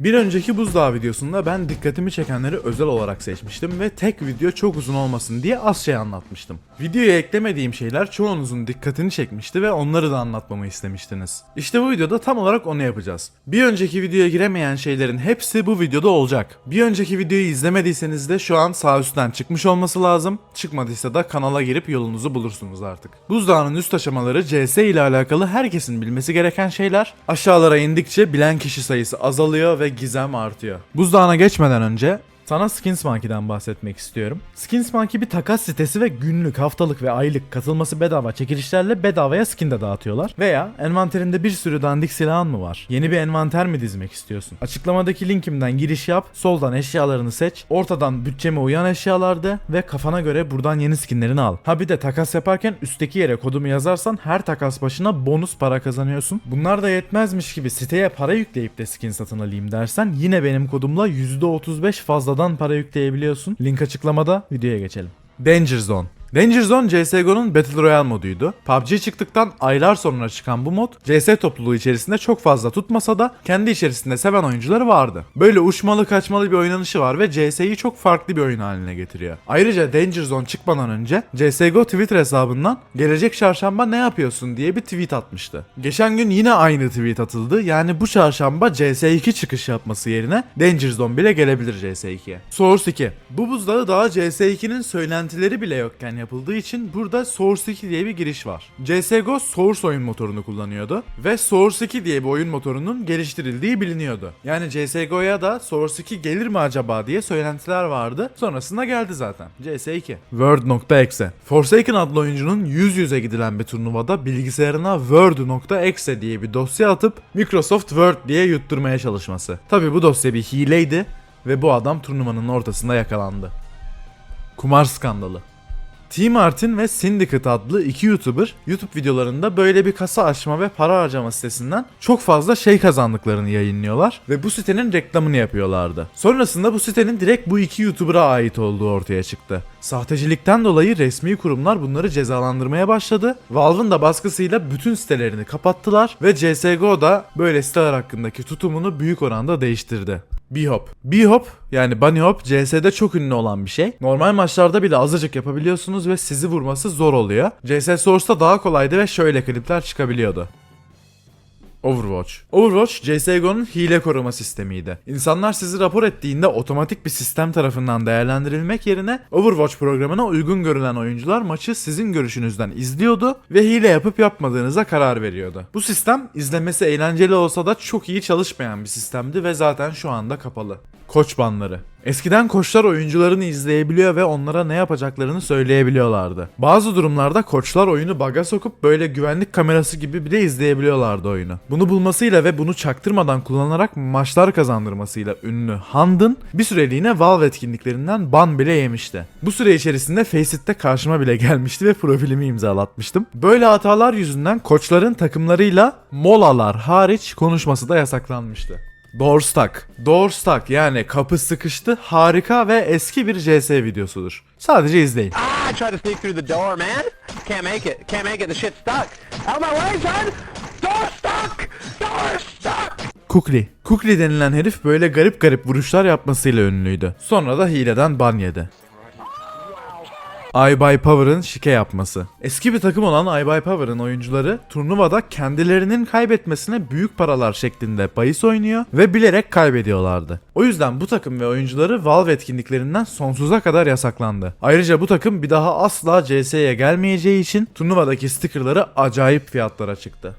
Bir önceki buzdağı videosunda ben dikkatimi çekenleri özel olarak seçmiştim ve tek video çok uzun olmasın diye az şey anlatmıştım. Videoya eklemediğim şeyler çoğunuzun dikkatini çekmişti ve onları da anlatmamı istemiştiniz. İşte bu videoda tam olarak onu yapacağız. Bir önceki videoya giremeyen şeylerin hepsi bu videoda olacak. Bir önceki videoyu izlemediyseniz de şu an sağ üstten çıkmış olması lazım. Çıkmadıysa da kanala girip yolunuzu bulursunuz artık. Buzdağının üst aşamaları CS ile alakalı herkesin bilmesi gereken şeyler. Aşağılara indikçe bilen kişi sayısı azalıyor ve gizem artıyor. Buzdağına geçmeden önce sana Skins Monkey'den bahsetmek istiyorum. Skins Monkey bir takas sitesi ve günlük, haftalık ve aylık katılması bedava çekilişlerle bedavaya skin de dağıtıyorlar. Veya envanterinde bir sürü dandik silahın mı var? Yeni bir envanter mi dizmek istiyorsun? Açıklamadaki linkimden giriş yap, soldan eşyalarını seç, ortadan bütçeme uyan eşyalarda ve kafana göre buradan yeni skinlerini al. Ha bir de takas yaparken üstteki yere kodumu yazarsan her takas başına bonus para kazanıyorsun. Bunlar da yetmezmiş gibi siteye para yükleyip de skin satın alayım dersen yine benim kodumla %35 fazladan para yükleyebiliyorsun. Link açıklamada videoya geçelim. Danger Zone Danger Zone CSGO'nun Battle Royale moduydu. PUBG çıktıktan aylar sonra çıkan bu mod CS topluluğu içerisinde çok fazla tutmasa da kendi içerisinde seven oyuncuları vardı. Böyle uçmalı kaçmalı bir oynanışı var ve CS'yi çok farklı bir oyun haline getiriyor. Ayrıca Danger Zone çıkmadan önce CSGO Twitter hesabından gelecek çarşamba ne yapıyorsun diye bir tweet atmıştı. Geçen gün yine aynı tweet atıldı. Yani bu çarşamba CS2 çıkış yapması yerine Danger Zone bile gelebilir CS2'ye. Source 2. Bu buzdağı daha CS2'nin söylentileri bile yokken yapıldığı için burada Source 2 diye bir giriş var. CSGO Source oyun motorunu kullanıyordu ve Source 2 diye bir oyun motorunun geliştirildiği biliniyordu. Yani CSGO'ya da Source 2 gelir mi acaba diye söylentiler vardı. Sonrasında geldi zaten. CS2. Word.exe Forsaken adlı oyuncunun yüz yüze gidilen bir turnuvada bilgisayarına Word.exe diye bir dosya atıp Microsoft Word diye yutturmaya çalışması. Tabi bu dosya bir hileydi ve bu adam turnuvanın ortasında yakalandı. Kumar skandalı. T Martin ve Syndicate adlı iki YouTuber YouTube videolarında böyle bir kasa açma ve para harcama sitesinden çok fazla şey kazandıklarını yayınlıyorlar ve bu sitenin reklamını yapıyorlardı. Sonrasında bu sitenin direkt bu iki YouTuber'a ait olduğu ortaya çıktı. Sahtecilikten dolayı resmi kurumlar bunları cezalandırmaya başladı. Valve'ın da baskısıyla bütün sitelerini kapattılar ve CSGO da böyle siteler hakkındaki tutumunu büyük oranda değiştirdi. B-Hop. B-Hop yani Bunny Hop CS'de çok ünlü olan bir şey. Normal maçlarda bile azıcık yapabiliyorsunuz ve sizi vurması zor oluyor. CS Source'da daha kolaydı ve şöyle klipler çıkabiliyordu. Overwatch. Overwatch, CSGO'nun hile koruma sistemiydi. İnsanlar sizi rapor ettiğinde otomatik bir sistem tarafından değerlendirilmek yerine Overwatch programına uygun görülen oyuncular maçı sizin görüşünüzden izliyordu ve hile yapıp yapmadığınıza karar veriyordu. Bu sistem izlemesi eğlenceli olsa da çok iyi çalışmayan bir sistemdi ve zaten şu anda kapalı. Koç banları. Eskiden koçlar oyuncularını izleyebiliyor ve onlara ne yapacaklarını söyleyebiliyorlardı. Bazı durumlarda koçlar oyunu baga sokup böyle güvenlik kamerası gibi bile izleyebiliyorlardı oyunu. Bunu bulmasıyla ve bunu çaktırmadan kullanarak maçlar kazandırmasıyla ünlü Handın bir süreliğine Valve etkinliklerinden ban bile yemişti. Bu süre içerisinde Faceit karşıma bile gelmişti ve profilimi imzalatmıştım. Böyle hatalar yüzünden koçların takımlarıyla molalar hariç konuşması da yasaklanmıştı. Doorstuck. Doorstuck yani kapı sıkıştı harika ve eski bir CS videosudur. Sadece izleyin. Ah, I tried to sneak through the door, man. Can't make it. Can't make it. The shit's stuck. Out my way, son! Door stuck! Door stuck! Kukli. Kukli denilen herif böyle garip garip vuruşlar yapmasıyla ünlüydü. Sonra da hileden ban yedi. iBuyPower'ın şike yapması. Eski bir takım olan iBuyPower'ın oyuncuları turnuvada kendilerinin kaybetmesine büyük paralar şeklinde bahis oynuyor ve bilerek kaybediyorlardı. O yüzden bu takım ve oyuncuları Valve etkinliklerinden sonsuza kadar yasaklandı. Ayrıca bu takım bir daha asla CS'ye gelmeyeceği için turnuvadaki stickerları acayip fiyatlara çıktı.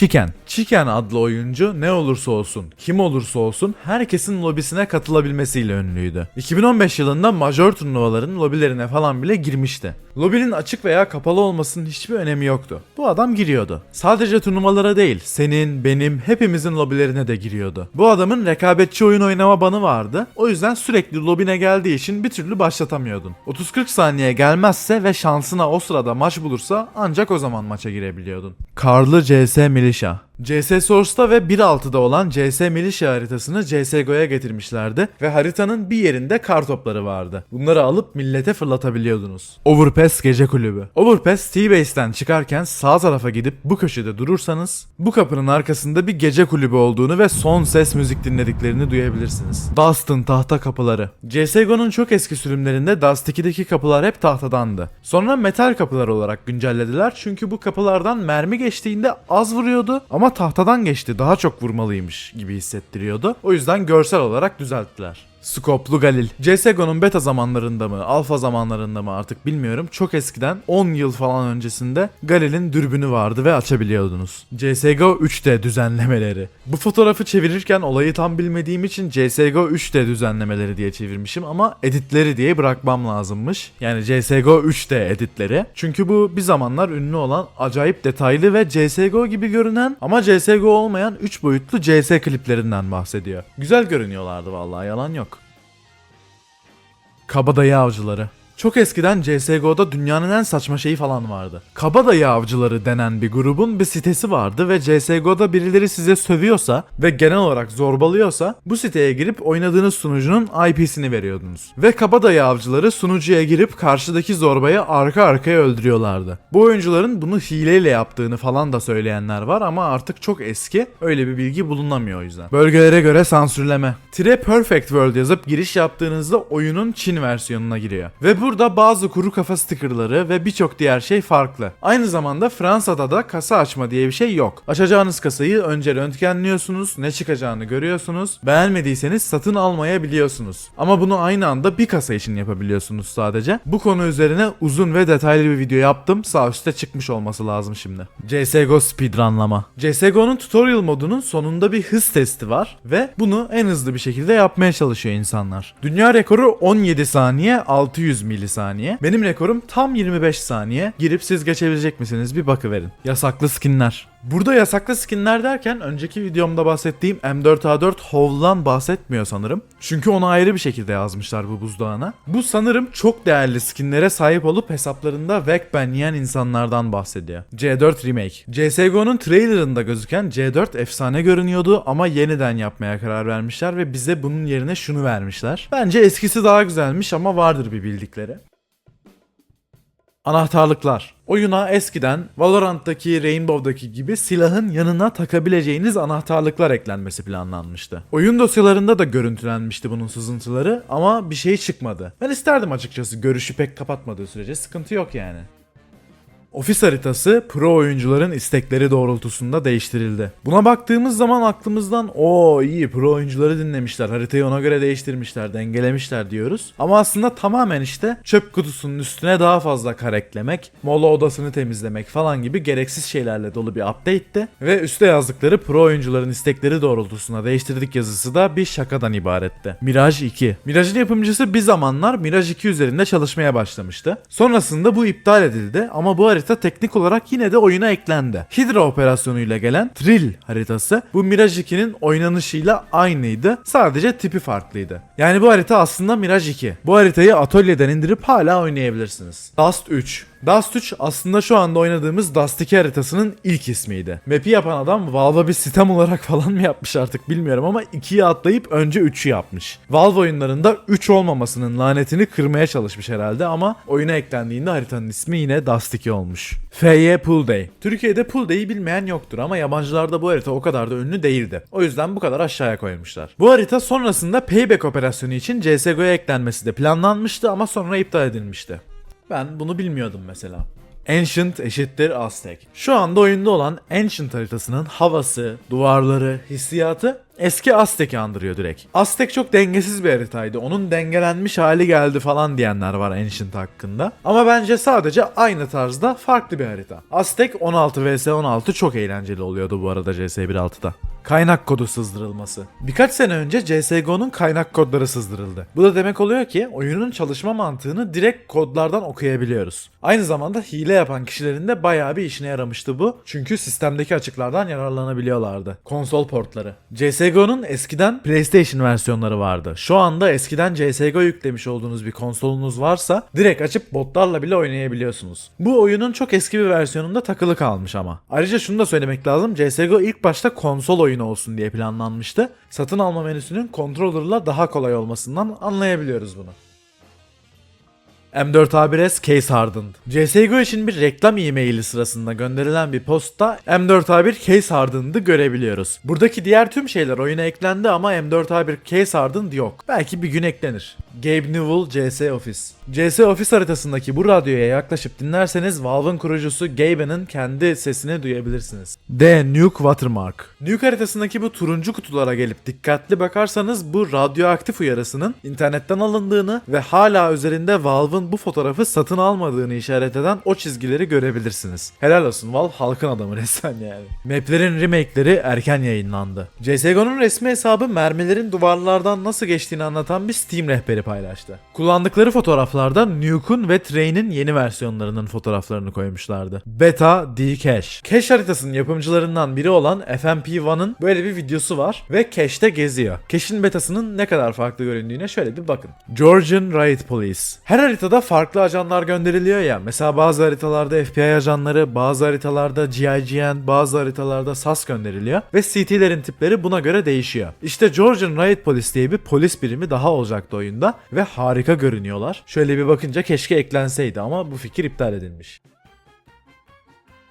Chicken. Chicken adlı oyuncu ne olursa olsun, kim olursa olsun herkesin lobisine katılabilmesiyle ünlüydü. 2015 yılında majör turnuvaların lobilerine falan bile girmişti. Lobinin açık veya kapalı olmasının hiçbir önemi yoktu. Bu adam giriyordu. Sadece turnuvalara değil, senin, benim, hepimizin lobilerine de giriyordu. Bu adamın rekabetçi oyun oynama banı vardı. O yüzden sürekli lobine geldiği için bir türlü başlatamıyordun. 30-40 saniye gelmezse ve şansına o sırada maç bulursa ancak o zaman maça girebiliyordun. Karlı CS Militia CS Source'da ve 1.6'da olan CS Militia haritasını CSGO'ya getirmişlerdi ve haritanın bir yerinde kar topları vardı. Bunları alıp millete fırlatabiliyordunuz. Overpass Gece Kulübü. Overpass T-Base'den çıkarken sağ tarafa gidip bu köşede durursanız bu kapının arkasında bir gece kulübü olduğunu ve son ses müzik dinlediklerini duyabilirsiniz. Dust'ın tahta kapıları. CSGO'nun çok eski sürümlerinde Dust 2'deki kapılar hep tahtadandı. Sonra metal kapılar olarak güncellediler çünkü bu kapılardan mermi geçtiğinde az vuruyordu ama tahtadan geçti daha çok vurmalıymış gibi hissettiriyordu. O yüzden görsel olarak düzelttiler. Skoplu Galil. CSGO'nun beta zamanlarında mı, alfa zamanlarında mı artık bilmiyorum. Çok eskiden 10 yıl falan öncesinde Galil'in dürbünü vardı ve açabiliyordunuz. CSGO 3D düzenlemeleri. Bu fotoğrafı çevirirken olayı tam bilmediğim için CSGO 3D düzenlemeleri diye çevirmişim ama editleri diye bırakmam lazımmış. Yani CSGO 3D editleri. Çünkü bu bir zamanlar ünlü olan acayip detaylı ve CSGO gibi görünen ama CSGO olmayan 3 boyutlu CS kliplerinden bahsediyor. Güzel görünüyorlardı vallahi yalan yok. Kabadayı avcıları. Çok eskiden CSGO'da dünyanın en saçma şeyi falan vardı. Kabadayı avcıları denen bir grubun bir sitesi vardı ve CSGO'da birileri size sövüyorsa ve genel olarak zorbalıyorsa bu siteye girip oynadığınız sunucunun IP'sini veriyordunuz. Ve kabadayı avcıları sunucuya girip karşıdaki zorbayı arka arkaya öldürüyorlardı. Bu oyuncuların bunu hileyle yaptığını falan da söyleyenler var ama artık çok eski öyle bir bilgi bulunamıyor o yüzden. Bölgelere göre sansürleme. Tire Perfect World yazıp giriş yaptığınızda oyunun Çin versiyonuna giriyor. Ve burada bazı kuru kafa stickerları ve birçok diğer şey farklı. Aynı zamanda Fransa'da da kasa açma diye bir şey yok. Açacağınız kasayı önce röntgenliyorsunuz, ne çıkacağını görüyorsunuz. Beğenmediyseniz satın almayabiliyorsunuz. Ama bunu aynı anda bir kasa için yapabiliyorsunuz sadece. Bu konu üzerine uzun ve detaylı bir video yaptım. Sağ üstte çıkmış olması lazım şimdi. CSGO speedrunlama. CSGO'nun tutorial modunun sonunda bir hız testi var ve bunu en hızlı bir şekilde yapmaya çalışıyor insanlar. Dünya rekoru 17 saniye 600 milisaniye. Benim rekorum tam 25 saniye. Girip siz geçebilecek misiniz bir bakıverin. Yasaklı skinler. Burada yasaklı skinler derken önceki videomda bahsettiğim M4A4 Hov'lan bahsetmiyor sanırım. Çünkü onu ayrı bir şekilde yazmışlar bu buzdağına. Bu sanırım çok değerli skinlere sahip olup hesaplarında Vekben yiyen insanlardan bahsediyor. C4 Remake. CSGO'nun trailerında gözüken C4 efsane görünüyordu ama yeniden yapmaya karar vermişler ve bize bunun yerine şunu vermişler. Bence eskisi daha güzelmiş ama vardır bir bildikleri. Anahtarlıklar. Oyuna eskiden Valorant'taki, Rainbow'daki gibi silahın yanına takabileceğiniz anahtarlıklar eklenmesi planlanmıştı. Oyun dosyalarında da görüntülenmişti bunun sızıntıları ama bir şey çıkmadı. Ben isterdim açıkçası görüşü pek kapatmadığı sürece sıkıntı yok yani. Ofis haritası pro oyuncuların istekleri doğrultusunda değiştirildi. Buna baktığımız zaman aklımızdan o iyi pro oyuncuları dinlemişler, haritayı ona göre değiştirmişler, dengelemişler diyoruz. Ama aslında tamamen işte çöp kutusunun üstüne daha fazla kar eklemek, mola odasını temizlemek falan gibi gereksiz şeylerle dolu bir update'ti. Ve üste yazdıkları pro oyuncuların istekleri doğrultusunda değiştirdik yazısı da bir şakadan ibaretti. Mirage 2. Mirage'ın yapımcısı bir zamanlar Mirage 2 üzerinde çalışmaya başlamıştı. Sonrasında bu iptal edildi ama bu harita teknik olarak yine de oyuna eklendi. Hydra operasyonuyla gelen Trill haritası bu Mirage 2'nin oynanışıyla aynıydı. Sadece tipi farklıydı. Yani bu harita aslında Mirage 2. Bu haritayı atölyeden indirip hala oynayabilirsiniz. Dust 3 Dust 3 aslında şu anda oynadığımız Dust 2 haritasının ilk ismiydi. Map'i yapan adam Valve'a bir sistem olarak falan mı yapmış artık bilmiyorum ama 2'yi atlayıp önce 3'ü yapmış. Valve oyunlarında 3 olmamasının lanetini kırmaya çalışmış herhalde ama oyuna eklendiğinde haritanın ismi yine Dust 2 olmuş. FY Pool Day. Türkiye'de Pool Day'i bilmeyen yoktur ama yabancılarda bu harita o kadar da ünlü değildi. O yüzden bu kadar aşağıya koymuşlar. Bu harita sonrasında Payback operasyonu için CSGO'ya eklenmesi de planlanmıştı ama sonra iptal edilmişti. Ben bunu bilmiyordum mesela. Ancient eşittir Aztek. Şu anda oyunda olan Ancient haritasının havası, duvarları, hissiyatı eski Aztek'i andırıyor direkt. Aztek çok dengesiz bir haritaydı. Onun dengelenmiş hali geldi falan diyenler var Ancient hakkında. Ama bence sadece aynı tarzda farklı bir harita. Aztek 16 vs 16 çok eğlenceli oluyordu bu arada CS 1.6'da. Kaynak kodu sızdırılması. Birkaç sene önce CSGO'nun kaynak kodları sızdırıldı. Bu da demek oluyor ki oyunun çalışma mantığını direkt kodlardan okuyabiliyoruz. Aynı zamanda hile yapan kişilerin de bayağı bir işine yaramıştı bu. Çünkü sistemdeki açıklardan yararlanabiliyorlardı. Konsol portları. CSGO'nun eskiden PlayStation versiyonları vardı. Şu anda eskiden CSGO yüklemiş olduğunuz bir konsolunuz varsa direkt açıp botlarla bile oynayabiliyorsunuz. Bu oyunun çok eski bir versiyonunda takılı kalmış ama. Ayrıca şunu da söylemek lazım. CSGO ilk başta konsol oyunu olsun diye planlanmıştı. Satın alma menüsünün controller'la daha kolay olmasından anlayabiliyoruz bunu. M4A1S case hardened. CSGO için bir reklam e-maili sırasında gönderilen bir postta M4A1 case hardened'ı görebiliyoruz. Buradaki diğer tüm şeyler oyuna eklendi ama M4A1 case hardened yok. Belki bir gün eklenir. Gabe Newell CS Office. CS Office haritasındaki bu radyoya yaklaşıp dinlerseniz Valve'ın kurucusu Gabe'nin kendi sesini duyabilirsiniz. D. Nuke Watermark. Nuke haritasındaki bu turuncu kutulara gelip dikkatli bakarsanız bu radyoaktif uyarısının internetten alındığını ve hala üzerinde Valve'ın bu fotoğrafı satın almadığını işaret eden o çizgileri görebilirsiniz. Helal olsun Valve halkın adamı resmen yani. Maplerin remake'leri erken yayınlandı. CSGO'nun resmi hesabı mermilerin duvarlardan nasıl geçtiğini anlatan bir Steam rehberi paylaştı. Kullandıkları fotoğraflarda Nuke'un ve Train'in yeni versiyonlarının fotoğraflarını koymuşlardı. Beta D-Cache. Cache haritasının yapımcılarından biri olan FMP1'ın böyle bir videosu var ve Cache'te geziyor. Cache'in betasının ne kadar farklı göründüğüne şöyle bir bakın. Georgian Riot Police. Her haritada farklı ajanlar gönderiliyor ya. Mesela bazı haritalarda FBI ajanları, bazı haritalarda GIGN, bazı haritalarda SAS gönderiliyor ve CT'lerin tipleri buna göre değişiyor. İşte Georgian Riot Police diye bir polis birimi daha olacaktı oyunda ve harika görünüyorlar. Şöyle bir bakınca keşke eklenseydi ama bu fikir iptal edilmiş.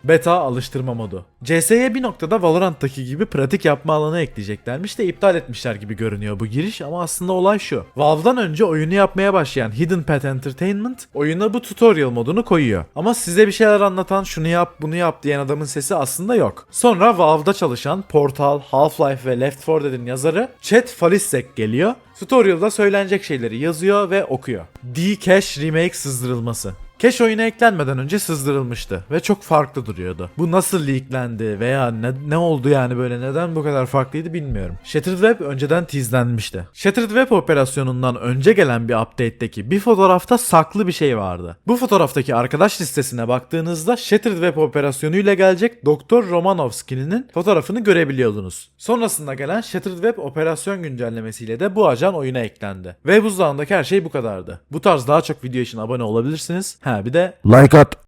Beta alıştırma modu. CS'ye bir noktada Valorant'taki gibi pratik yapma alanı ekleyeceklermiş de iptal etmişler gibi görünüyor bu giriş ama aslında olay şu. Valve'dan önce oyunu yapmaya başlayan Hidden Path Entertainment oyuna bu tutorial modunu koyuyor. Ama size bir şeyler anlatan şunu yap bunu yap diyen adamın sesi aslında yok. Sonra Valve'da çalışan Portal, Half-Life ve Left 4 Dead'in yazarı Chet Faliszek geliyor. Tutorial'da söylenecek şeyleri yazıyor ve okuyor. D-Cache Remake sızdırılması. Cache oyuna eklenmeden önce sızdırılmıştı ve çok farklı duruyordu. Bu nasıl leaklendi veya ne, ne oldu yani böyle neden bu kadar farklıydı bilmiyorum. Shattered Web önceden teaselenmişti. Shattered Web operasyonundan önce gelen bir update'teki bir fotoğrafta saklı bir şey vardı. Bu fotoğraftaki arkadaş listesine baktığınızda Shattered Web operasyonuyla gelecek Doktor Romanovski'nin fotoğrafını görebiliyordunuz. Sonrasında gelen Shattered Web operasyon güncellemesiyle de bu ajan oyuna eklendi. Ve buzdağındaki her şey bu kadardı. Bu tarz daha çok video için abone olabilirsiniz. Ha bir de Like at.